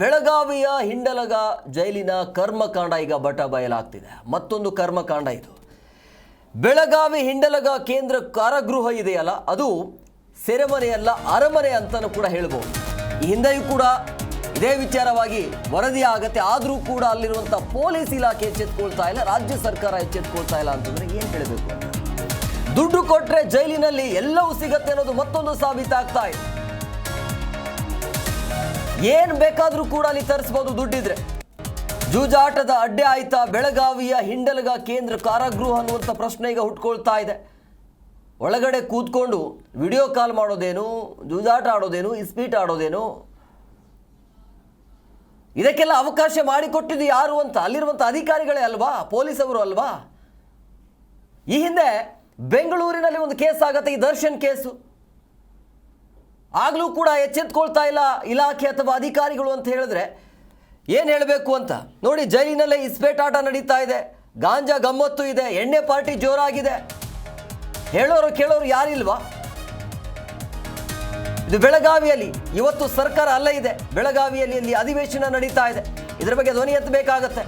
ಬೆಳಗಾವಿಯ ಹಿಂಡಲಗ ಜೈಲಿನ ಕರ್ಮಕಾಂಡ ಈಗ ಬಟ ಬಯಲಾಗ್ತಿದೆ. ಮತ್ತೊಂದು ಕರ್ಮಕಾಂಡ ಇದು. ಬೆಳಗಾವಿ ಹಿಂಡಲಗ ಕೇಂದ್ರ ಕಾರಾಗೃಹ ಇದೆಯಲ್ಲ, ಅದು ಸೆರೆಮನೆಯಲ್ಲ ಅರಮನೆ ಅಂತಲೂ ಕೂಡ ಹೇಳ್ಬೋದು. ಈ ಹಿಂದೆಯೂ ಕೂಡ ಇದೇ ವಿಚಾರವಾಗಿ ವರದಿ ಆಗತ್ತೆ. ಆದರೂ ಕೂಡ ಅಲ್ಲಿರುವಂಥ ಪೊಲೀಸ್ ಇಲಾಖೆ ಎಚ್ಚೆತ್ಕೊಳ್ತಾ ಇಲ್ಲ, ರಾಜ್ಯ ಸರ್ಕಾರ ಎಚ್ಚೆತ್ಕೊಳ್ತಾ ಇಲ್ಲ ಅಂತಂದ್ರೆ ಏನು ಹೇಳಬೇಕು ದುಡ್ಡು ಕೊಟ್ಟರೆ ಜೈಲಿನಲ್ಲಿ ಎಲ್ಲವೂ ಸಿಗತ್ತೆ ಅನ್ನೋದು ಮತ್ತೊಂದು ಸಾಬೀತಾಗ್ತಾ ಇದೆ. ಏನ್ ಬೇಕಾದ್ರೂ ಕೂಡ ಅಲ್ಲಿ ತರಿಸ್ಬೋದು ದುಡ್ಡಿದ್ರೆ. ಜೂಜಾಟದ ಅಡ್ಡೆ ಆಯ್ತಾ ಬೆಳಗಾವಿಯ ಹಿಂಡಲಗ ಕೇಂದ್ರ ಕಾರಾಗೃಹ ಅನ್ನುವಂಥ ಪ್ರಶ್ನೆ ಈಗ ಹುಟ್ಕೊಳ್ತಾ ಇದೆ. ಒಳಗಡೆ ಕೂತ್ಕೊಂಡು ವಿಡಿಯೋ ಕಾಲ್ ಮಾಡೋದೇನು, ಜೂಜಾಟ ಆಡೋದೇನು ಇಸ್ಪೀಟ್ ಆಡೋದೇನು? ಇದಕ್ಕೆಲ್ಲ ಅವಕಾಶ ಮಾಡಿಕೊಟ್ಟಿದ್ದು ಯಾರು ಅಂತ? ಅಲ್ಲಿರುವಂಥ ಅಧಿಕಾರಿಗಳೇ ಅಲ್ವಾ? ಪೊಲೀಸವರು ಅಲ್ವಾ? ಈ ಹಿಂದೆ ಬೆಂಗಳೂರಿನಲ್ಲಿ ಒಂದು ಕೇಸ್ ಆಗತ್ತೆ, ಈ ದರ್ಶನ್ ಕೇಸು. ಆಗಲೂ ಕೂಡ ಎಚ್ಚೆತ್ಕೊಳ್ತಾ ಇಲ್ಲ ಇಲಾಖೆ ಅಥವಾ ಅಧಿಕಾರಿಗಳು ಅಂತ ಹೇಳಿದ್ರೆ ಏನು ಹೇಳಬೇಕು ಅಂತ? ನೋಡಿ, ಜೈಲಿನಲ್ಲೇ ಇಸ್ಪೇಟಾಟ ನಡೀತಾ ಇದೆ. ಗಾಂಜಾ ಗಮ್ಮತ್ತು ಇದೆ. ಎಣ್ಣೆ ಪಾರ್ಟಿ ಜೋರಾಗಿದೆ. ಹೇಳೋರು ಕೇಳೋರು ಯಾರಿಲ್ವಾ? ಇದು ಬೆಳಗಾವಿಯಲ್ಲಿ, ಇವತ್ತು ಸರ್ಕಾರ ಅಲ್ಲೇ ಇದೆ. ಬೆಳಗಾವಿಯಲ್ಲಿ ಇಲ್ಲಿ ಅಧಿವೇಶನ ನಡೀತಾ ಇದೆ. ಇದರ ಬಗ್ಗೆ ಧ್ವನಿ ಎತ್ತಬೇಕಾಗತ್ತೆ.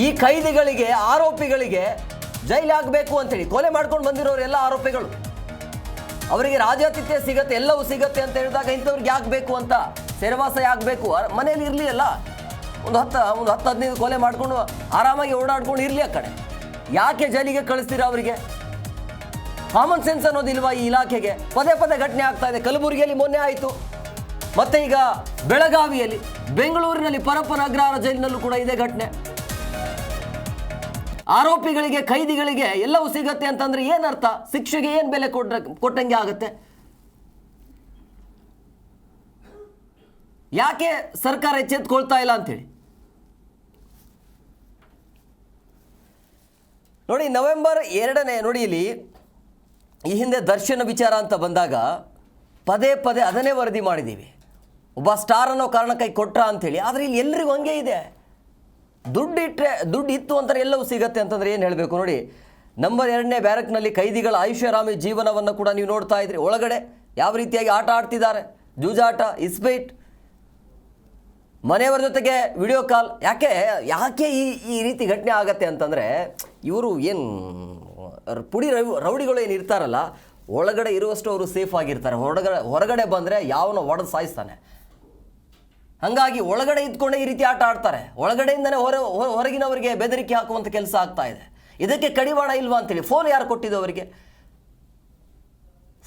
ಈ ಕೈದಿಗಳಿಗೆ ಆರೋಪಿಗಳಿಗೆ ಜೈಲಾಗಬೇಕು ಅಂತೇಳಿ, ಕೊಲೆ ಮಾಡ್ಕೊಂಡು ಬಂದಿರೋರು ಎಲ್ಲ ಆರೋಪಿಗಳು. ಅವರಿಗೆ ರಾಜಾತಿಥ್ಯ ಸಿಗತ್ತೆ, ಎಲ್ಲವೂ ಸಿಗತ್ತೆ ಅಂತ ಹೇಳಿದಾಗ ಇಂಥವ್ರಿಗೆ ಯಾಕೆ ಬೇಕು ಅಂತ? ಸೆರೆವಾಸ ಯಾಕೆ ಬೇಕು? ಮನೇಲಿ ಇರಲಿ ಅಲ್ಲ. ಒಂದು ಹತ್ತು ಒಂದು ಹತ್ತು ಹದಿನೈದು ಕೊಲೆ ಮಾಡಿಕೊಂಡು ಆರಾಮಾಗಿ ಓಡಾಡ್ಕೊಂಡು ಇರಲಿ ಆ ಕಡೆ. ಯಾಕೆ ಜೈಲಿಗೆ ಕಳಿಸ್ತೀರಾ ಅವರಿಗೆ? ಕಾಮನ್ ಸೆನ್ಸ್ ಅನ್ನೋದಿಲ್ವಾ ಈ ಇಲಾಖೆಗೆ? ಪದೇ ಪದೇ ಘಟನೆ ಆಗ್ತಾ ಇದೆ. ಕಲಬುರಗಿಯಲ್ಲಿ ಮೊನ್ನೆ ಆಯಿತು. ಮತ್ತೆ ಈಗ ಬೆಳಗಾವಿಯಲ್ಲಿ, ಬೆಂಗಳೂರಿನಲ್ಲಿ ಪರಪ್ಪನ ಅಗ್ರಹಾರ ಜೈಲಿನಲ್ಲೂ ಕೂಡ ಇದೆ ಘಟನೆ. ಆರೋಪಿಗಳಿಗೆ, ಕೈದಿಗಳಿಗೆ ಎಲ್ಲವೂ ಸಿಗತ್ತೆ ಅಂತಂದ್ರೆ ಏನರ್ಥ? ಶಿಕ್ಷೆಗೆ ಏನು ಬೆಲೆ ಕೊಟ್ಟ ಕೊಟ್ಟಂಗೆ ಆಗತ್ತೆ? ಯಾಕೆ ಸರ್ಕಾರ ಎಚ್ಚೆತ್ಕೊಳ್ತಾ ಇಲ್ಲ ಅಂತೇಳಿ? ನೋಡಿ, ನವೆಂಬರ್ ಎರಡನೇ ನೋಡಿ ಇಲ್ಲಿ ಈ ಹಿಂದೆ ದರ್ಶನ ವಿಚಾರ ಅಂತ ಬಂದಾಗ ಪದೇ ಪದೇ ಅದನ್ನೇ ವರದಿ ಮಾಡಿದ್ದೀವಿ. ಒಬ್ಬ ಸ್ಟಾರ್ ಅನ್ನೋ ಕಾರಣಕ್ಕಾಗಿ ಕೊಟ್ರ ಅಂಥೇಳಿ ಆದರೆ ಇಲ್ಲಿ ಎಲ್ಲರಿಗೂ ಹಂಗೆ ಇದೆ. ದುಡ್ಡು ಇಟ್ಟರೆ ದುಡ್ಡು ಇತ್ತು ಅಂತಾರೆ ಎಲ್ಲವೂ ಸಿಗತ್ತೆ ಅಂತಂದರೆ ಏನು ಹೇಳಬೇಕು ನೋಡಿ? ನಂಬರ್ ಎರಡನೇ ಬ್ಯಾರಕ್ನಲ್ಲಿ ಕೈದಿಗಳ ಐಷಾರಾಮಿ ಜೀವನವನ್ನು ಕೂಡ ನೀವು ನೋಡ್ತಾ ಇದ್ರಿ. ಒಳಗಡೆ ಯಾವ ರೀತಿಯಾಗಿ ಆಟ ಆಡ್ತಿದ್ದಾರೆ? ಜೂಜಾಟ, ಇಸ್ಪೇಟ್, ಮನೆಯವರ ಜೊತೆಗೆ ವಿಡಿಯೋ ಕಾಲ್. ಯಾಕೆ ಯಾಕೆ ಈ ಈ ರೀತಿ ಘಟನೆ ಆಗತ್ತೆ ಅಂತಂದರೆ ಇವರು ಏನು, ಪುಡಿ ರವಿ ರೌಡಿಗಳು ಏನು ಇರ್ತಾರಲ್ಲ, ಒಳಗಡೆ ಇರುವಷ್ಟು ಅವರು ಸೇಫ್ ಆಗಿರ್ತಾರೆ. ಹೊರಗಡೆ ಹೊರಗಡೆ ಬಂದರೆ ಯಾವನ ಒಡೆದು ಸಾಯಿಸ್ತಾನೆ. ಹಾಗಾಗಿ ಒಳಗಡೆ ಇದ್ಕೊಂಡು ಈ ರೀತಿ ಆಟ ಆಡ್ತಾರೆ. ಒಳಗಡೆಯಿಂದನೇ ಹೊರ, ಹೊರ- ಹೊರಗಿನವರಿಗೆ ಬೆದರಿಕೆ ಹಾಕುವಂಥ ಕೆಲಸ ಆಗ್ತಾ ಇದೆ. ಇದಕ್ಕೆ ಕಡಿವಾಣ ಇಲ್ವಾ ಅಂತೇಳಿ ಫೋನ್ ಯಾರು ಕೊಟ್ಟಿದ್ದು ಅವರಿಗೆ?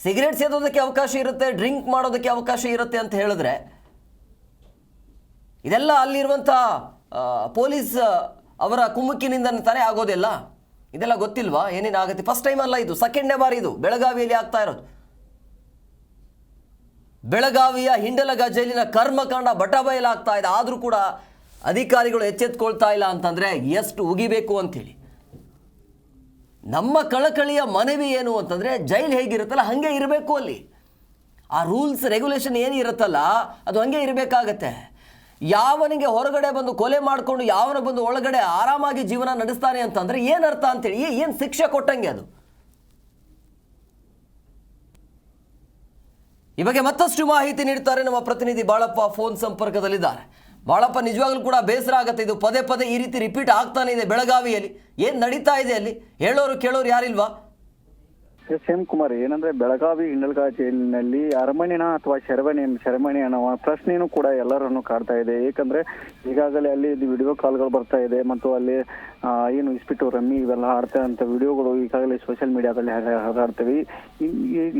ಸಿಗರೇಟ್ ಸೇದೋದಕ್ಕೆ ಅವಕಾಶ ಇರುತ್ತೆ, ಡ್ರಿಂಕ್ ಮಾಡೋದಕ್ಕೆ ಅವಕಾಶ ಇರುತ್ತೆ ಅಂತ ಹೇಳಿದ್ರೆ ಇದೆಲ್ಲ ಅಲ್ಲಿರುವಂಥ ಪೊಲೀಸ್ ಅವರ ಕುಮ್ಮಕ್ಕಿನಿಂದ ತಾನೇ ಆಗೋದಿಲ್ಲ? ಇದೆಲ್ಲ ಗೊತ್ತಿಲ್ವಾ? ಏನೇನಾಗುತ್ತೆ? ಫಸ್ಟ್ ಟೈಮ್ ಅಲ್ಲ ಇದು. ಸೆಕೆಂಡ್ನೇ ಬಾರಿ ಇದು. ಬೆಳಗಾವಿಯಲ್ಲಿ ಆಗ್ತಾ ಇರೋದು. ಬೆಳಗಾವಿಯ ಹಿಂಡಲಗ ಜೈಲಿನ ಕರ್ಮಕಾಂಡ ಬಟಬಯಲಾಗ್ತಾ ಇದೆ. ಆದರೂ ಕೂಡ ಅಧಿಕಾರಿಗಳು ಎಚ್ಚೆತ್ಕೊಳ್ತಾ ಇಲ್ಲ ಅಂತಂದರೆ ಎಷ್ಟು ಉಗಿಬೇಕು ಅಂತೇಳಿ ನಮ್ಮ ಕಳಕಳಿಯ ಮನವಿ ಏನು ಅಂತಂದರೆ ಜೈಲು ಹೇಗಿರುತ್ತಲ್ಲ ಹಾಗೆ ಇರಬೇಕು ಅಲ್ಲಿ. ಆ ರೂಲ್ಸ್, ರೆಗ್ಯುಲೇಷನ್ ಏನು ಇರುತ್ತಲ್ಲ ಅದು ಹಂಗೆ ಇರಬೇಕಾಗತ್ತೆ. ಯಾವನಿಗೆ ಹೊರಗಡೆ ಬಂದು ಕೊಲೆ ಮಾಡಿಕೊಂಡು ಯಾವನ ಬಂದು ಒಳಗಡೆ ಆರಾಮಾಗಿ ಜೀವನ ನಡೆಸ್ತಾನೆ ಅಂತಂದರೆ ಏನು ಅರ್ಥ ಅಂತೇಳಿ ಏನು ಶಿಕ್ಷೆ ಕೊಟ್ಟಂಗೆ ಅದು. ಈ ಬಗ್ಗೆ ಮತ್ತಷ್ಟು ಮಾಹಿತಿ ನೀಡ್ತಾರೆ ನಮ್ಮ ಪ್ರತಿನಿಧಿ ಬಾಳಪ್ಪ ಫೋನ್ ಸಂಪರ್ಕದಲ್ಲಿದ್ದಾರೆ. ಬಾಳಪ್ಪ, ನಿಜವಾಗ್ಲೂ ಕೂಡ ಬೇಸರ ಆಗುತ್ತೆ. ಇದು ಪದೇ ಪದೇ ಈ ರೀತಿ ರಿಪೀಟ್ ಆಗ್ತಾನೆ ಇದೆ ಬೆಳಗಾವಿಯಲ್ಲಿ. ಏನು ನಡೀತಾ ಇದೆ ಅಲ್ಲಿ? ಹೇಳೋರು ಕೇಳೋರು ಯಾರಿಲ್ವಾ? ಎಸ್ ಎಂ ಕುಮಾರ್ ಏನಂದ್ರೆ ಬೆಳಗಾವಿ ಹಿಂಡಲ್ಗಾ ಜೈಲಿನಲ್ಲಿ ಅರಮನೆನ ಅಥವಾ ಶರಮಣಿ ಶರಮಣಿ ಅನ್ನೋ ಪ್ರಶ್ನೆಯೂ ಕೂಡ ಎಲ್ಲರನ್ನು ಕಾಡ್ತಾ ಇದೆ. ಏಕಂದ್ರೆ ಈಗಾಗಲೇ ಅಲ್ಲಿ ವಿಡಿಯೋ ಕಾಲ್ಗಳು ಬರ್ತಾ ಇದೆ ಮತ್ತು ಅಲ್ಲಿ ಏನು ಇಸ್ಪಿಟ್ಟು ರಮ್ಮಿ ಇವೆಲ್ಲ ಆಡ್ತಾ ಅಂತ ವಿಡಿಯೋಗಳು ಈಗಾಗಲೇ ಸೋಷಿಯಲ್ ಮೀಡಿಯಾದಲ್ಲಿ ಹರಿದಾಡ್ತವೆ ಈ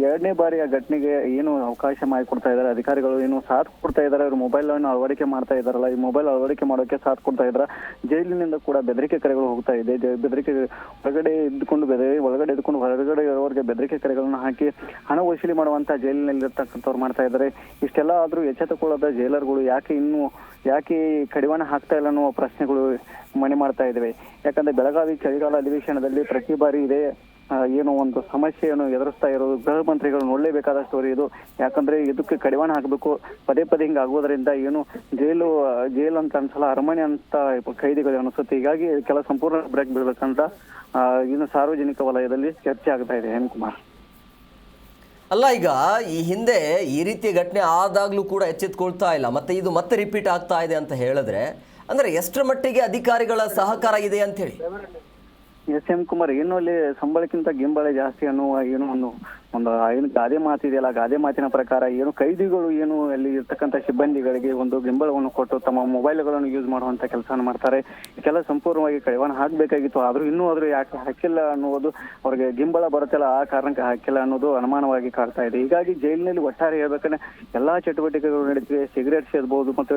ಎರಡನೇ ಬಾರಿ ಆ ಘಟನೆಗೆ ಏನು ಅವಕಾಶ ಮಾಡಿಕೊಡ್ತಾ ಇದ್ದಾರೆ, ಅಧಿಕಾರಿಗಳು ಏನು ಸಾಥ್ ಕೊಡ್ತಾ ಇದ್ದಾರೆ, ಅವ್ರ ಮೊಬೈಲ್ ಅನ್ನು ಅಳವಡಿಕೆ ಮಾಡ್ತಾ ಇದಾರಲ್ಲ ಈ ಮೊಬೈಲ್ ಅಳವಡಿಕೆ ಮಾಡೋಕೆ ಸಾಥ್ ಕೊಡ್ತಾ ಇದ್ದಾರೆ? ಜೈಲಿನಿಂದ ಕೂಡ ಬೆದರಿಕೆ ಕರೆಗಳು ಹೋಗ್ತಾ ಇದೆ. ಬೆದರಿಕೆ ಹೊರಗಡೆ ಇದ್ದುಕೊಂಡು, ಬೆದರಿ, ಒಳಗಡೆ ಇದ್ಕೊಂಡು ಹೊರಗಡೆ ಇರೋರಿಗೆ ಬೆದರಿಕೆ ಕರೆಗಳನ್ನು ಹಾಕಿ ಹಣ ವಸೂಲಿ ಮಾಡುವಂತ ಜೈಲಿನಲ್ಲಿರ್ತಕ್ಕಂಥವ್ರು ಮಾಡ್ತಾ ಇದ್ದಾರೆ. ಇಷ್ಟೆಲ್ಲ ಆದ್ರೂ ಎಚ್ಚೆತ್ತುಕೊಳ್ಳದ ಜೈಲರ್ಗಳು ಯಾಕೆ ಇನ್ನೂ ಯಾಕೆ ಕಡಿವಾಣ ಹಾಕ್ತಾ ಇಲ್ಲ ಅನ್ನುವ ಪ್ರಶ್ನೆಗಳು ಮನೆ ಮಾಡ್ತಾ ಇದ್ದಾವೆ ಯಾಕಂದ್ರೆ ಬೆಳಗಾವಿ ಚಳಿಗಾಲ ಅಧಿವೇಶನದಲ್ಲಿ ಪ್ರತಿ ಬಾರಿ ಇದೆ ಏನು ಒಂದು ಸಮಸ್ಯೆಯನ್ನು ಎದುರಿಸ್ತಾ ಇರೋದು. ಗೃಹ ಮಂತ್ರಿಗಳು ನೋಡಲೇಬೇಕಾದ ಸ್ಟೋರಿ ಇದು. ಯಾಕಂದ್ರೆ ಇದಕ್ಕೆ ಕಡಿವಾಣ ಹಾಕಬೇಕು. ಪದೇ ಪದೇ ಹಿಂಗೆ ಆಗೋದ್ರಿಂದ ಏನು ಜೈಲು ಜೈಲು ಅಂತ ಅನ್ಸಲ್ಲ, ಅರಮನೆ ಅಂತ ಖೈದಿಗಳು ಅನಿಸುತ್ತೆ. ಹೀಗಾಗಿ ಕೆಲ ಸಂಪೂರ್ಣ ಬ್ರೇಕ್ ಬೀಳ್ಬೇಕಂತ ಇನ್ನು ಸಾರ್ವಜನಿಕ ವಲಯದಲ್ಲಿ ಚರ್ಚೆ ಆಗ್ತಾ ಇದೆ. ಹೇಮಕುಮಾರ್ ಅಲ್ಲ, ಈಗ ಈ ಹಿಂದೆ ಈ ರೀತಿಯ ಘಟನೆ ಆದಾಗ್ಲೂ ಕೂಡ ಎಚ್ಚೆತ್ಕೊಳ್ತಾ ಇಲ್ಲ. ಮತ್ತೆ ಇದು ಮತ್ತೆ ರಿಪೀಟ್ ಆಗ್ತಾ ಇದೆ ಅಂತ ಹೇಳಿದ್ರೆ, ಅಂದ್ರೆ ಎಷ್ಟರ ಮಟ್ಟಿಗೆ ಅಧಿಕಾರಿಗಳ ಸಹಕಾರ ಇದೆ ಅಂತ ಹೇಳಿ? ಎಸ್ ಎಂ ಕುಮಾರ್ ಏನು ಅಲ್ಲಿ ಸಂಬಳಕ್ಕಿಂತ ಗಿಂಬಳ ಜಾಸ್ತಿ ಅನ್ನುವ ಏನೋ ಒಂದು ಒಂದು ಏನು ಗಾದೆ ಮಾತಿದೆಯಲ್ಲ ಗಾದೆ ಮಾತಿನ ಪ್ರಕಾರ ಏನು ಕೈದಿಗಳು ಏನು ಅಲ್ಲಿ ಇರ್ತಕ್ಕಂಥ ಸಿಬ್ಬಂದಿಗಳಿಗೆ ಒಂದು ಗಿಂಬಳವನ್ನು ಕೊಟ್ಟು ತಮ್ಮ ಮೊಬೈಲ್ಗಳನ್ನು ಯೂಸ್ ಮಾಡುವಂತ ಕೆಲಸವನ್ನು ಮಾಡ್ತಾರೆ. ಇದೆಲ್ಲ ಸಂಪೂರ್ಣವಾಗಿ ಕಡಿವಾಣ ಹಾಕಬೇಕಾಗಿತ್ತು, ಆದ್ರೂ ಇನ್ನೂ ಆದ್ರೂ ಯಾಕೆ ಹಾಕಿಲ್ಲ ಅನ್ನುವುದು ಅವ್ರಿಗೆ ಗಿಂಬಳ ಬರುತ್ತಲ್ಲ, ಆ ಕಾರಣಕ್ಕೆ ಹಾಕಿಲ್ಲ ಅನ್ನೋದು ಅನುಮಾನವಾಗಿ ಕಾಡ್ತಾ ಇದೆ. ಹೀಗಾಗಿ ಜೈಲಿನಲ್ಲಿ ಒಟ್ಟಾರೆ ಹೇಳ್ಬೇಕಂದ್ರೆ ಎಲ್ಲಾ ಚಟುವಟಿಕೆಗಳು ನಡೀತಿವೆ. ಸಿಗರೇಟ್ ಸೇದಬಹುದು ಮತ್ತು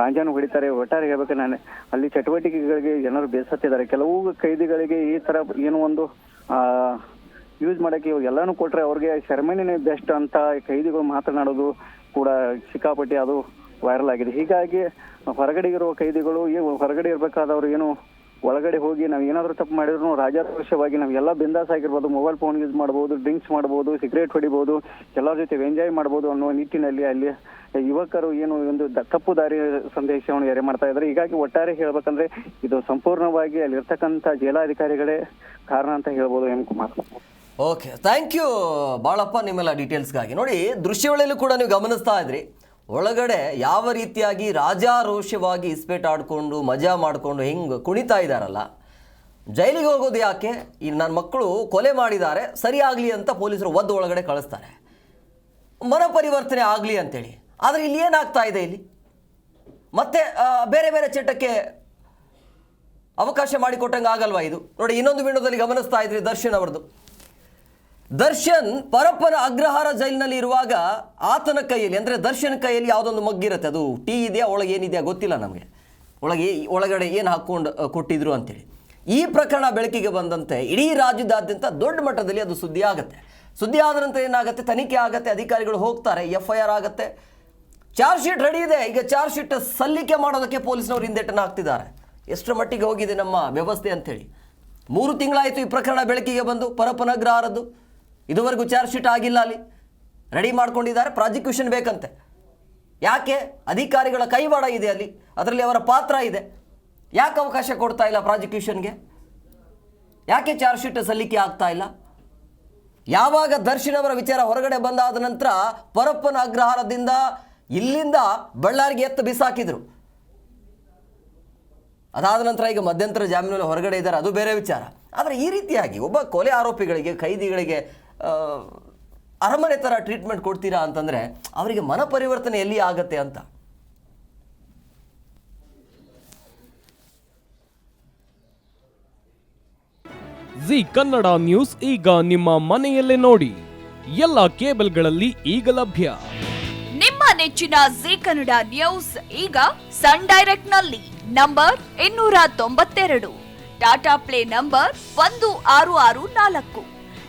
ಗಾಂಜಾನು ಹೊಡಿತಾರೆ, ಒಟ್ಟಾರೆ ಹೇಳ್ಬೇಕಂದ್ರೆ ಅಲ್ಲಿ ಚಟುವಟಿಕೆಗಳಿಗೆ ಜನರು ಬೇಸತ್ತಿದ್ದಾರೆ. ಕೆಲವು ಕೈದಿಗಳಿಗೆ ಈ ತರ ಏನು ಒಂದು, ಆ ಯೂಸ್ ಮಾಡಕ್ಕೆ ಇವಾಗ ಎಲ್ಲಾನು ಕೊಟ್ರೆ ಅವ್ರಿಗೆ ಸೆರೆಮನಿನೇ ಬೆಸ್ಟ್ ಅಂತ ಕೈದಿಗಳು ಮಾತನಾಡೋದು ಕೂಡ ಸಿಕ್ಕಾಪಟ್ಟಿ ಅದು ವೈರಲ್ ಆಗಿದೆ. ಹೀಗಾಗಿ ಹೊರಗಡೆ ಇರುವ ಕೈದಿಗಳು, ಈ ಹೊರಗಡೆ ಇರಬೇಕಾದವ್ರು ಏನು ಒಳಗಡೆ ಹೋಗಿ ನಾವು ಏನಾದರೂ ತಪ್ಪು ಮಾಡಿದ್ರು ರಾಜಾರೋಷವಾಗಿ ನಾವು ಎಲ್ಲ ಬಿಂದಾಸ್ ಆಗಿರ್ಬೋದು ಮೊಬೈಲ್ ಫೋನ್ ಯೂಸ್ ಮಾಡ್ಬೋದು ಡ್ರಿಂಕ್ಸ್ ಮಾಡ್ಬೋದು ಸಿಗರೇಟ್ ಹೊಡಿಬೋದು, ಎಲ್ಲರ ಜೊತೆ ಎಂಜಾಯ್ ಮಾಡ್ಬೋದು ಅನ್ನೋ ನಿಟ್ಟಿನಲ್ಲಿ ಅಲ್ಲಿ ಯುವಕರು ಏನು ಒಂದು ತಪ್ಪು ದಾರಿ ಸಂದೇಶವನ್ನು ಎರೆ ಮಾಡ್ತಾ ಇದ್ದಾರೆ. ಹೀಗಾಗಿ ಒಟ್ಟಾರೆ ಹೇಳ್ಬೇಕಂದ್ರೆ ಇದು ಸಂಪೂರ್ಣವಾಗಿ ಅಲ್ಲಿರ್ತಕ್ಕಂಥ ಜೈಲಾಧಿಕಾರಿಗಳೇ ಕಾರಣ ಅಂತ ಹೇಳ್ಬೋದು M Kumar. Okay thank you Balappa, ನಿಮ್ಮೆಲ್ಲ ಡೀಟೇಲ್ಸ್ಗಾಗಿ ನೋಡಿ ದೃಶ್ಯಾವಳಿಯಲ್ಲೂ ಕೂಡ ನೀವು ಗಮನಿಸ್ತಾ ಇದ್ರಿ. ಒಳಗಡೆ ಯಾವ ರೀತಿಯಾಗಿ ರಾಜಾರೋಷವಾಗಿ ಇಸ್ಪೇಟ್ ಆಡಿಕೊಂಡು, ಮಜಾ ಮಾಡಿಕೊಂಡು ಹೆಂಗೆ ಕುಣಿತಾ ಇದ್ದಾರಲ್ಲ ಜೈಲಿಗೆ ಹೋಗೋದು ಯಾಕೆ? ಈ ನನ್ನ ಮಕ್ಕಳು ಕೊಲೆ ಮಾಡಿದ್ದಾರೆ, ಸರಿಯಾಗಲಿ ಅಂತ ಪೊಲೀಸರು ಒದ್ದು ಒಳಗಡೆ ಕಳಿಸ್ತಾರೆ. ಮನ ಪರಿವರ್ತನೆ ಆಗಲಿ ಅಂತೇಳಿ. ಆದರೆ ಇಲ್ಲಿ ಏನಾಗ್ತಾ ಇದೆ ಇಲ್ಲಿ? ಮತ್ತೆ ಬೇರೆ ಬೇರೆ ಚಟಕ್ಕೆ ಅವಕಾಶ ಮಾಡಿಕೊಟ್ಟಂಗೆ ಆಗಲ್ವಾ ಇದು? ನೋಡಿ, ಇನ್ನೊಂದು ವಿಂಡೋದಲ್ಲಿ ಗಮನಿಸ್ತಾ ಇದ್ರಿ ದರ್ಶನ್ ಅವರದು ದರ್ಶನ್ ಪರಪ್ಪನ ಅಗ್ರಹಾರ ಜೈಲಿನಲ್ಲಿ ಇರುವಾಗ ಆತನ ಕೈಯಲ್ಲಿ, ಅಂದರೆ ದರ್ಶನ್ ಕೈಯಲ್ಲಿ ಯಾವುದೊಂದು ಮಗ್ಗಿರುತ್ತೆ ಅದು ಟೀ ಇದೆಯಾ, ಒಳಗೆ ಏನಿದೆಯಾ ಗೊತ್ತಿಲ್ಲ ನಮಗೆ. ಒಳಗೆ ಒಳಗಡೆ ಏನು ಹಾಕ್ಕೊಂಡು ಕೊಟ್ಟಿದ್ರು ಅಂತೇಳಿ. ಈ ಪ್ರಕರಣ ಬೆಳಕಿಗೆ ಬಂದಂತೆ ಇಡೀ ರಾಜ್ಯದಾದ್ಯಂತ ದೊಡ್ಡ ಮಟ್ಟದಲ್ಲಿ ಅದು ಸುದ್ದಿ ಆಗುತ್ತೆ. ಸುದ್ದಿ ಆದ ನಂತರ ಏನಾಗುತ್ತೆ? ತನಿಖೆ ಆಗುತ್ತೆ, ಅಧಿಕಾರಿಗಳು ಹೋಗ್ತಾರೆ ಎಫ್ ಐ ಆರ್ ಆಗುತ್ತೆ. ಚಾರ್ಜ್ ಶೀಟ್ ರೆಡಿ ಇದೆ, ಈಗ ಚಾರ್ಜ್ ಶೀಟ್ ಸಲ್ಲಿಕೆ ಮಾಡೋದಕ್ಕೆ ಪೊಲೀಸ್ನವರು ಹಿಂದೆಟ್ಟನ್ನು ಹಾಕ್ತಿದ್ದಾರೆ. ಎಷ್ಟರ ಮಟ್ಟಿಗೆ ಹೋಗಿದೆ ನಮ್ಮ ವ್ಯವಸ್ಥೆ ಅಂತೇಳಿ. ಮೂರು ತಿಂಗಳಾಯಿತು ಈ ಪ್ರಕರಣ ಬೆಳಕಿಗೆ ಬಂದು, ಪರಪ್ಪನ ಅಗ್ರಹಾರದ್ದು. ಇದುವರೆಗೂ ಚಾರ್ಜ್ ಶೀಟ್ ಆಗಿಲ್ಲ ಅಲ್ಲಿ. ರೆಡಿ ಮಾಡ್ಕೊಂಡಿದ್ದಾರೆ, ಪ್ರಾಸಿಕ್ಯೂಷನ್ ಬೇಕಂತೆ. ಯಾಕೆ? ಅಧಿಕಾರಿಗಳ ಕೈವಾಡ ಇದೆ ಅಲ್ಲಿ. ಅದರಲ್ಲಿ ಅವರ ಪಾತ್ರ ಇದೆ. ಯಾಕೆ ಅವಕಾಶ ಕೊಡ್ತಾ ಇಲ್ಲ ಪ್ರಾಸಿಕ್ಯೂಷನ್ಗೆ? ಯಾಕೆ ಚಾರ್ಜ್ ಶೀಟ್ ಸಲ್ಲಿಕೆ ಆಗ್ತಾ ಇಲ್ಲ? ಯಾವಾಗ ದರ್ಶನ್ ಅವರ ವಿಚಾರ ಹೊರಗಡೆ ಬಂದಾದ ನಂತರ ಪರಪ್ಪನ ಅಗ್ರಹಾರದಿಂದ ಇಲ್ಲಿಂದ ಬಳ್ಳಾರಿಗೆ ಎತ್ತು ಬಿಸಾಕಿದ್ರು. ಅದಾದ ನಂತರ ಈಗ ಮಧ್ಯಂತರ ಜಾಮೀನಲ್ಲಿ ಹೊರಗಡೆ ಇದ್ದಾರೆ. ಅದು ಬೇರೆ ವಿಚಾರ. ಆದರೆ ಈ ರೀತಿಯಾಗಿ ಒಬ್ಬ ಕೊಲೆ ಆರೋಪಿಗಳಿಗೆ ಖೈದಿಗಳಿಗೆ ಅರಮನೆ ಥರ ಟ್ರೀಟ್ಮೆಂಟ್ ಕೊಡ್ತೀರಾ ಅಂತಂದರೆ ಅವರಿಗೆ ಮನ ಪರಿವರ್ತನೆ ಎಲ್ಲಿ ಆಗತ್ತೆ ಅಂತ? ಜಿ ಕನ್ನಡ ನ್ಯೂಸ್ ಈಗ ನಿಮ್ಮ ಮನೆಯಲ್ಲೇ ನೋಡಿ. ಎಲ್ಲ ಕೇಬಲ್ಗಳಲ್ಲಿ ಈಗ ಲಭ್ಯ. ನಿಮ್ಮ ನೆಚ್ಚಿನ ಜಿ ಕನ್ನಡ ನ್ಯೂಸ್ ಈಗ ಸನ್ ಡೈರೆಕ್ಟ್ನಲ್ಲಿ ನಂಬರ್ ಇನ್ನೂರ ತೊಂಬತ್ತೆರಡು. ಟಾಟಾ ಪ್ಲೇ ನಂಬರ್ ಒಂದು ಆರು ಆರು ನಾಲ್ಕು.